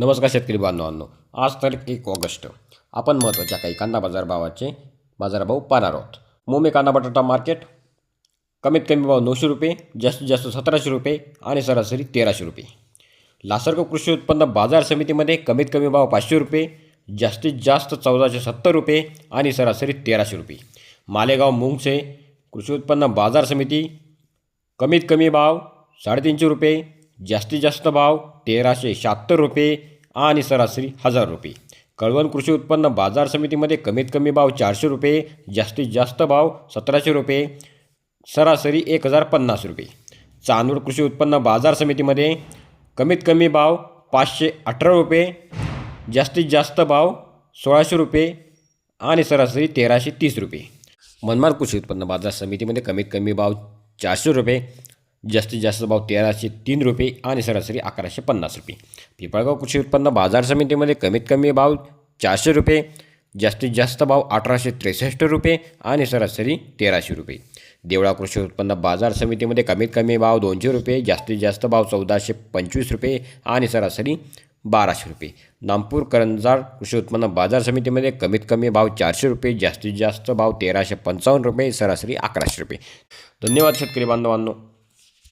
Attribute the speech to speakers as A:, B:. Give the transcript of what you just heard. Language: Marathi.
A: नमस्कार शेतकरी बांधवांनो आज तारीख एक ऑगस्ट. आपण महत्त्वाच्या काही कांदा बाजार भावाचे बाजारभाव पाहणार आहोत. मुंबई कांदा बटाटा मार्केट कमीत कमी भाव नऊशे रुपये जास्तीत जास्त सतराशे रुपये आणि सरासरी तेराशे रुपये. लासर्ग कृषी उत्पन्न बाजार समितीमध्ये कमीत कमी भाव पाचशे रुपये जास्तीत जास्त चौदाशे सत्तर रुपये आणि सरासरी तेराशे रुपये. मालेगाव मुंगसे कृषी उत्पन्न बाजार समिती कमीत कमी भाव साडेतीनशे रुपये जास्तीत जास्त भाव तेराशे शहात्तर रुपये आणि सरासरी हजार रुपये. कळवण कृषी उत्पन्न बाजार समितीमध्ये कमीत कमी भाव चारशे रुपये जास्तीत जास्त भाव सतराशे रुपये सरासरी एक हजार पन्नास रुपये. चांदूड कृषी उत्पन्न बाजार समितीमध्ये कमीत कमी भाव पाचशे अठरा रुपये जास्तीत जास्त भाव सोळाशे रुपये आणि सरासरी तेराशे तीस रुपये. मनमाड कृषी उत्पन्न बाजार समितीमध्ये कमीत कमी भाव चारशे रुपये जास्तीत जास्त भाव तेराशे तीन रुपये आणि सरासरी अकराशे पन्नास रुपये. पिंपळगाव कृषी उत्पन्न बाजार समितीमध्ये कमीत कमी भाव चारशे रुपये जास्तीत जास्त भाव अठराशे त्रेसष्ट रुपये आणि सरासरी तेराशे रुपये. देवळा कृषी उत्पन्न बाजार समितीमध्ये कमीत कमी भाव दोनशे रुपये जास्तीत जास्त भाव चौदाशे पंचवीस रुपये आणि सरासरी बाराशे रुपये. नामपूर करंजाड कृषी उत्पन्न बाजार समितीमध्ये कमीत कमी भाव चारशे रुपये जास्तीत जास्त भाव तेराशे पंचावन्न रुपये सरासरी अकराशे रुपये. धन्यवाद शेतकरी बांधवांनो.